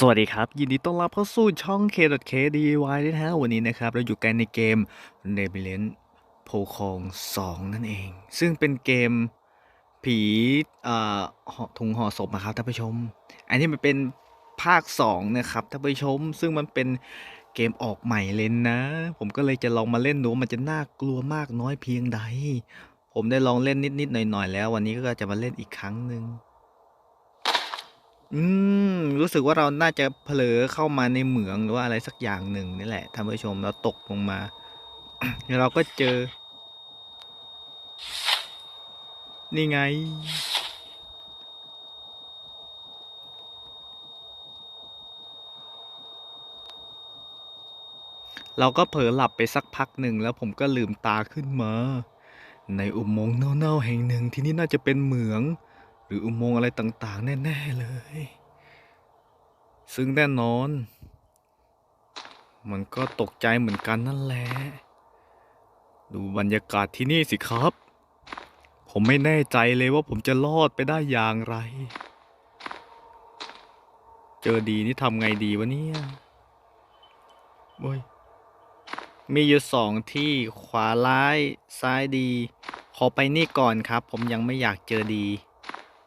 สวัสดีครับ ยินดีต้อนรับเข้าสู่ช่อง K.K DIY ด้วยนะฮะ วันนี้นะครับ เราอยู่กันในเกม n e b u l a n โพคอง2 นั่นเอง ซึ่งเป็นเกมผีอ่อห่อถุงห่อศพนะครับท่านผู้ชม อันนี้มันเป็นภาค 2 นะครับท่านผู้ชม ซึ่งมันเป็นเกมออกใหม่เลยนะ ผมก็เลยจะลองมาเล่นดูมันจะน่ากลัวมากน้อยเพียงใด ผมได้ลองเล่นนิดๆหน่อยๆแล้ว วันนี้ก็จะมาเล่นอีกครั้งหนึ่ง อืม รู้สึกว่าเราน่าจะเผลอเข้ามาในเหมืองหรือว่าอะไรสักอย่างหนึ่งนี่แหละท่านผู้ชมเราตกลงมา แล้วเราก็เจอ นี่ไง เราก็เผลอหลับไปสักพักหนึ่งแล้วผมก็ลืมตาขึ้นมา ในอุโมงค์เน่าๆแห่งหนึ่งที่นี่น่าจะเป็นเหมือง หรืออุโมงค์อะไรต่างๆ แน่ ๆ เลย ซึ่งแน่นอน มันก็ตกใจเหมือนกันนั่นแหละ ดูบรรยากาศที่นี่สิครับ ผมไม่แน่ใจเลยว่าผมจะรอดไปได้อย่างไร เจอดีนี่ทำไงดีวะเนี่ยโอ้ยมีอยู่สองที่ขวาร้ายซ้ายดี ขอไปนี่ก่อนครับ ผมยังไม่อยากเจอดี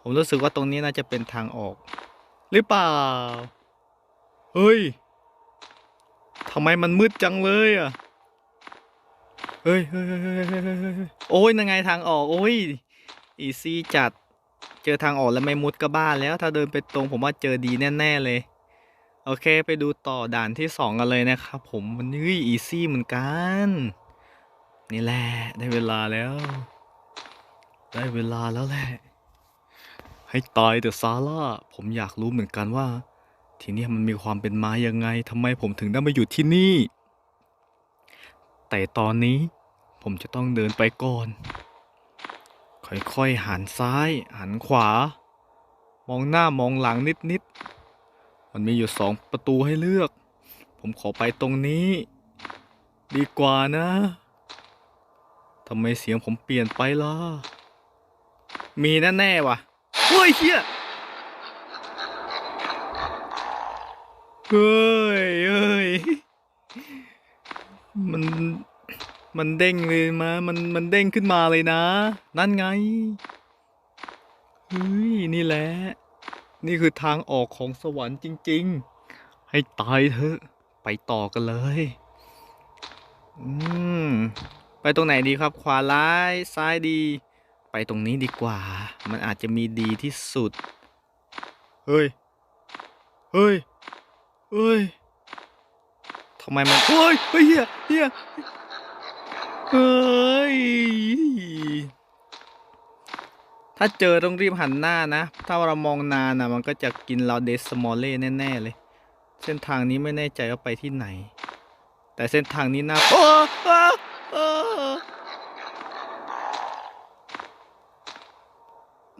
ผมรู้สึกว่าตรงนี้น่าจะเป็นทางออก หรือเปล่า เฮ้ยทำไมมันมืดจังเลยอะ เฮ้ยเฮ้ยเฮ้ยเฮ้ยเฮ้ยเฮ้ยโอ้ยนั่นไงทางออกโอ้ย อีซี่จัด เจอทางออกแล้วไม่มุดก็บ้าแล้ว ถ้าเดินไปตรงผมว่าเจอดีแน่ ๆ เลย โอเคไปดูต่อด่านที่สองกันเลยนะครับผมมันนี่อีซี่เหมือนกัน นี่แหละ ได้เวลาแล้ว ได้เวลาแล้วแหละ ให้ตายเถอะซาร่า ผมอยากรู้เหมือนกันว่า ที่นี่มันมีความเป็นมายังไงทำไมผมถึงได้มาอยู่ที่นี่ แต่ตอนนี้ผมจะต้องเดินไปก่อน ค่อยๆ หันซ้าย หันขวา มองหน้ามองหลังนิดๆ มันมีอยู่สองประตูให้เลือก ผมขอไปตรงนี้ ดีกว่านะทำไมเสียงผมเปลี่ยนไปล่ะ มีแน่ๆว่ะ เฮ้ยเฮียเฮ้ยเฮ้ยมันมันเด้งเลยมา มัน มันเด้งขึ้นมาเลยนะ นั่นไง เฮ้ย นี่แหละ นี่คือทางออกของสวรรค์จริง ๆ ให้ตายเถอะ ไปต่อกันเลย อืม ไปตรงไหนดีครับ ขวาร้าย ซ้ายดี ไปตรงนี้ดีกว่า มันอาจจะมีดีที่สุด เฮ้ย เฮ้ย เฮ้ย ทำไมมัน เฮ้ย เฮ้ยเฮียเฮียเฮ้ย ถ้าเจอต้องรีบหันหน้านะ ถ้าเรามองนานนะมันก็จะกินเราเดสมอลเล่แน่ๆเลย เส้นทางนี้ไม่แน่ใจว่าไปที่ไหน แต่เส้นทางนี้น่าโอ้โอ้โอ้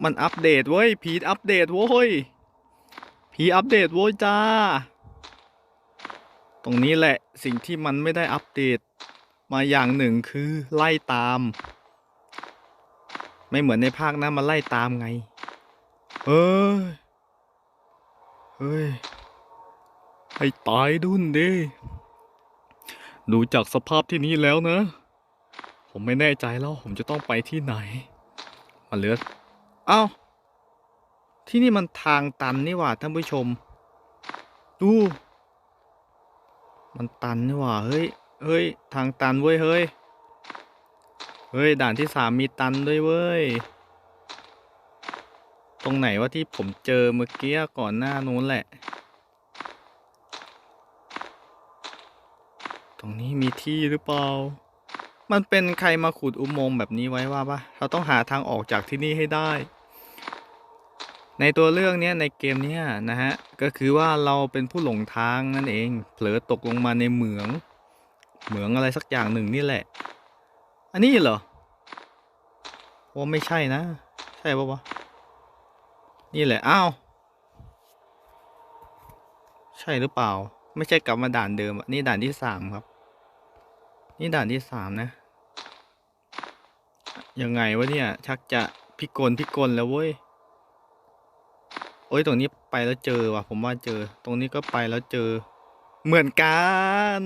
มันอัปเดตเว้ย ผีอัปเดตเว้ย ผีอัปเดตเว้ยจ้า ตรงนี้แหละสิ่งที่มันไม่ได้อัปเดต มาอย่างหนึ่งคือไล่ตาม ไม่เหมือนในภาคนั้นมาไล่ตามไงเฮ้ย เฮ้ย ให้ตายดุนดิดูจากสภาพที่นี่แล้วนะ ผมไม่แน่ใจแล้ว ผมจะต้องไปที่ไหนมาเหลือ เอ้า ที่นี่มันทางตันนี่หว่าท่านผู้ชม ดู มันตันนี่หว่าเฮ้ยเฮ้ย ทางตันเว้ยเฮ้ย เฮ้ย ด่านที่สามมีตันด้วยเว้ย ตรงไหนว่าที่ผมเจอเมื่อกี้ก่อนหน้านู้นแหละ ตรงนี้มีที่หรือเปล่า มันเป็นใครมาขุดอุโมงค์แบบนี้ไว้ว่าปะเราต้องหาทางออกจากที่นี่ให้ได้ ในตัวเรื่องเนี้ยในเกมเนี้ยนะฮะ ก็คือว่าเราเป็นผู้หลงทางนั่นเอง เผลอตกลงมาในเหมือง เหมืองอะไรสักอย่างหนึ่งนี่แหละ อันนี้เหรอว่าไม่ใช่นะ ใช่ปะวะ นี่แหละ อ้าว ใช่หรือเปล่า ไม่ใช่กลับมาด่านเดิม นี่ด่านที่สามครับ นี่ด่านที่สามนะ ยังไงวะเนี่ย ชักจะพิกลพิกลแล้วเว้ย โอ้ยตรงนี้ไปแล้วเจอว่ะ ผมว่าเจอ ตรงนี้ก็ไปแล้วเจอ เหมือนกัน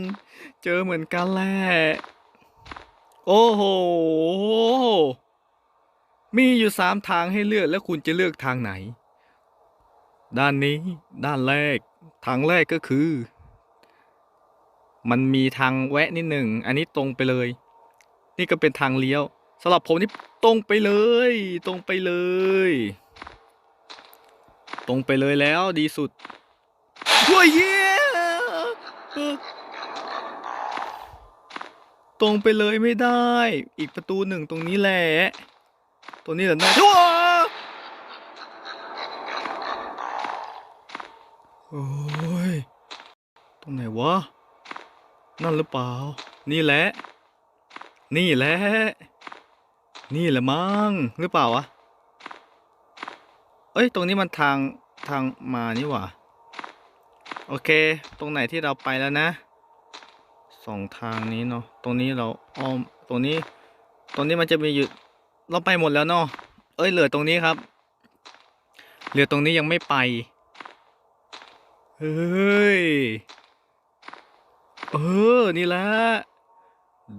เจอเหมือนกันแหละ โอ้โห มีอยู่สามทางให้เลือกแล้วคุณจะเลือกทางไหน ด้านนี้ ด้านแรก ทางแรกก็คือ มันมีทางแวะนิดหนึ่ง อันนี้ตรงไปเลย นี่ก็เป็นทางเลี้ยว สำหรับผมนี่ตรงไปเลย ตรงไปเลย ตรงไปเลยแล้วดีสุดโอ้ยเย้ตรงไปเลยไม่ได้ อีกประตูหนึ่งตรงนี้แหละ ตรงนี้แหละนะว้าโอ้ย ตรงไหนวะ นั่นหรือเปล่า นี่แหละ นี่แหละ นี่แหละมั้งหรือเปล่าวะ เอ้ย ตรงนี้มันทางทางมานี่หว่า โอเค ตรงไหนที่เราไปแล้วนะสองทางนี้เนาะ ตรงนี้เราอ้อม ตรงนี้ ตรงนี้มันจะมีอยู่เราไปหมดแล้วเนาะ เอ้ย เหลือตรงนี้ครับ เหลือตรงนี้ยังไม่ไป เฮ้ย เออ นี่แหละ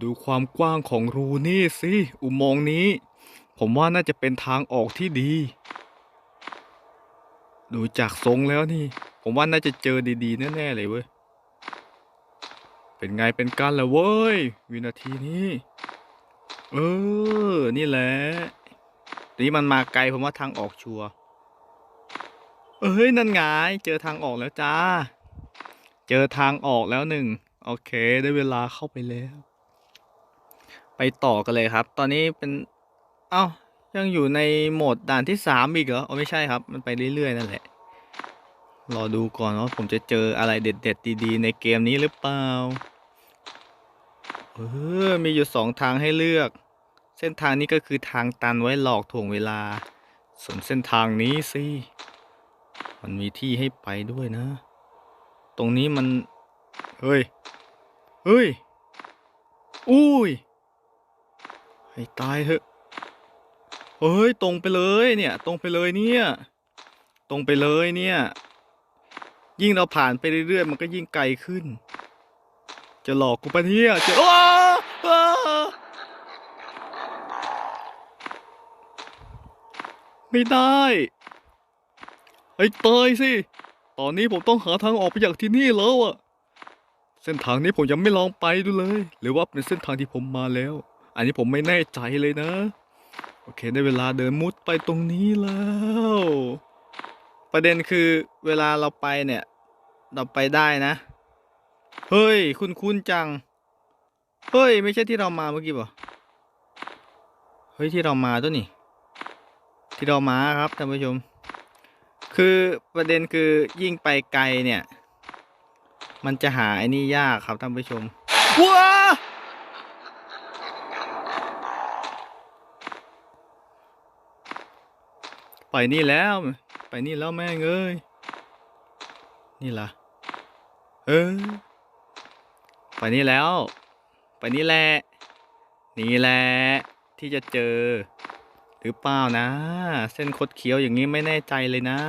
ดูความกว้างของรูนี่สิอุโมงค์นี้ ผมว่าน่าจะเป็นทางออกที่ดี ดูจากทรงแล้วนี่ ผมว่าน่าจะเจอดีๆแน่ๆเลยเว้ยเป็นไงเป็นกันละเว้ยวินาทีนี้ เออ นี่แหละนี่มันมาไกลผมว่าทางออกชัวเอ้ยนั่นไงเจอทางออกแล้วจ้า เจอทางออกแล้วหนึ่งโอเค ได้เวลาเข้าไปแล้ว ไปต่อกันเลยครับ ตอนนี้เป็น เอ้า ยังอยู่ในโหมดด่านที่สามอีกเหรออ๋อไม่ใช่ครับ มันไปเรื่อยๆนั่นแหละ รอดูก่อนว่าผมจะเจออะไรเด็ดๆดีๆ ในเกมนี้หรือเปล่า เออ มีอยู่สองทางให้เลือก เส้นทางนี้ก็คือทางตันไว้หลอกถ่วงเวลา ส่วนเส้นทางนี้สิ มันมีที่ให้ไปด้วยนะ ตรงนี้มัน เฮ้ย เฮ้ย อุ้ย ให้ตายเถอะ เฮ้ยตรงไปเลยเนี่ย ตรงไปเลยเนี่ย ตรงไปเลยเนี่ย ยิ่งเราผ่านไปเรื่อยๆ มันก็ยิ่งไกลขึ้น จะหลอกกูปะเนี่ยจะอ้าอ้ไม่ได้ไอ้ตยสิ ตอนนี้ผมต้องหาทางออกไปจากที่นี่แล้วอะเส้นทางนี้ผมยังไม่ลองไปดูเลย หรือว่าเป็นเส้นทางที่ผมมาแล้ว อันนี้ผมไม่แน่ใจเลยนะ โอเค ได้เวลาเดินมุดไปตรงนี้แล้ว ประเด็นคือเวลาเราไปเนี่ย เราไปได้นะ เฮ้ย คุณคุณจัง เฮ้ย ไม่ใช่ที่เรามาเมื่อกี้ป่ะเฮ้ย ที่เรามาตัวนี่ ที่เรามาครับท่านผู้ชม คือประเด็นคือยิ่งไปไกลเนี่ย มันจะหาไอ้นี่ยากครับท่านผู้ชมว้า ไปนี่แล้ว ไปนี่แล้วแม่งเอ้ย นี่ล่ะ เออ ไปนี่แล้ว ไปนี่แหละ นี่แหละ ที่จะเจอ หรือเปล่านะ เส้นคดเขียวอย่างนี้ไม่แน่ใจเลยนะ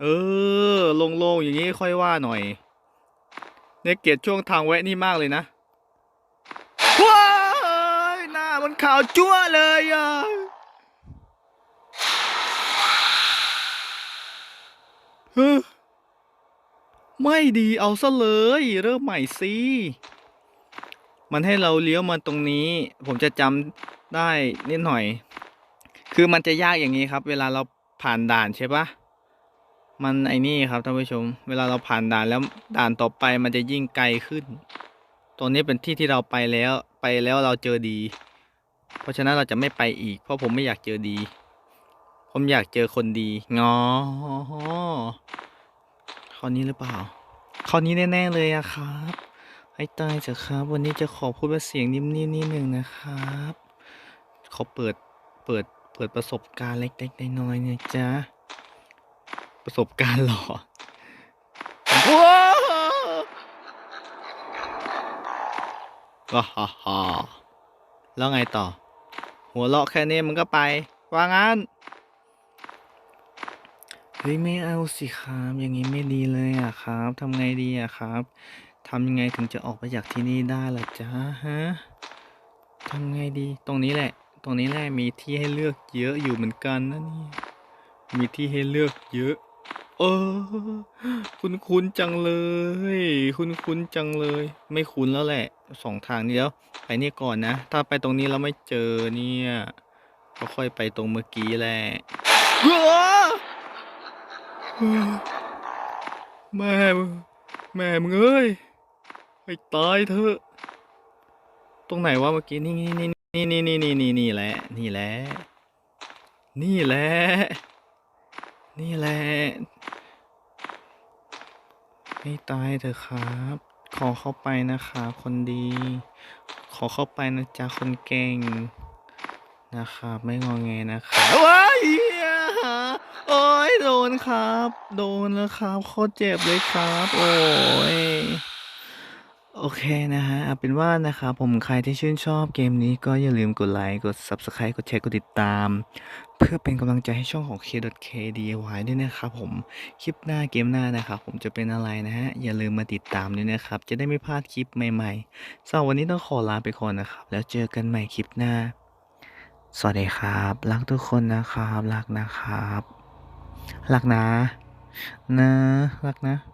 เออ โล่งๆอย่างนี้ค่อยว่าหน่อย เนี่ยเกลียดช่วงทางแวะนี่มากเลยนะว้ายหน้ามันขาวจั่วเลยอะ ฮ้ไม่ดีเอาซะเลย เริ่มใหม่สิมันให้เราเลี้ยวมาตรงนี้ ผมจะจำได้นิดหน่อย คือมันจะยากอย่างนี้ครับ เวลาเราผ่านด่านใช่ปะมันไอ้นี่ครับท่านผู้ชม เวลาเราผ่านด่านแล้วด่านต่อไปมันจะยิ่งไกลขึ้น ตรงนี้เป็นที่ที่เราไปแล้ว ไปแล้วเราเจอดี เพราะฉะนั้นเราจะไม่ไปอีก เพราะผมไม่อยากเจอดี ผมอยากเจอคนดีงอข้อนี้หรือเปล่าข้อนี้แน่ๆเลยอะครับให้ตายเถอะครับ วันนี้จะขอพูดเสียงนิ่มๆนิดหนึ่งนะครับ ขอเปิดเปิดเปิดประสบการณ์เล็กๆน้อยๆนะจ๊ะประสบการณ์หลอว้าวฮ่าฮ่าแล้วไงต่อ หัวเราะแค่นี้มันก็ไป ว่างั้น เฮ้ยไม่เอาสิครับอย่างนี้ไม่ดีเลยอะครับทำไงดีอะครับทำยังไงถึงจะออกไปจากที่นี่ได้ล่ะจ๊ะฮะทำไงดี ตรงนี้แหละ ตรงนี้แหละมีที่ให้เลือกเยอะอยู่เหมือนกันนะนี่มีที่ให้เลือกเยอะ เออ คุ้นคุ้นจังเลย คุ้นคุ้นจังเลย ไม่คุ้นแล้วแหละสองทางนี้แล้วไปนี่ก่อนนะ ถ้าไปตรงนี้เราไม่เจอเนี่ย ก็ค่อยไปตรงเมื่อกี้แหละ แม่แม่มึงเอ้ยไปตายเถอะ ตรงไหนวะเมื่อกี้นี่นี่นี่นี่นี่นี่นี่นี่แหละ นี่แหละ นี่แหละ นี่แหละให้ตายเถอะครับ ขอเข้าไปนะครับคนดี ขอเข้าไปนะจ๊ะคนเก่งนะครับ ไม่งอแงนะครับว้ยเหี้ย โอ้ยโดนครับ โดนแล้วครับโคตรเจ็บเลยครับ โอ้ยโอเคนะฮะเอาเป็นว่านะครับผมใครที่ชื่นชอบเกมนี้ก็อย่าลืมกดไลค์ กด Subscribe กดแชร์ กดติดตาม เพื่อเป็นกำลังใจให้ช่องของ K.KDY ด้วยนะครับผม คลิปหน้าเกมหน้านะครับผมจะเป็นอะไรนะฮะ อย่าลืมมาติดตามด้วยนะครับ จะได้ไม่พลาดคลิปใหม่ๆสำหรับวันนี้ต้องขอลาไปก่อนนะครับ แล้วเจอกันใหม่คลิปหน้า สวัสดีครับ รักทุกคนนะครับ รักนะครับ รักนะ นะ รักนะ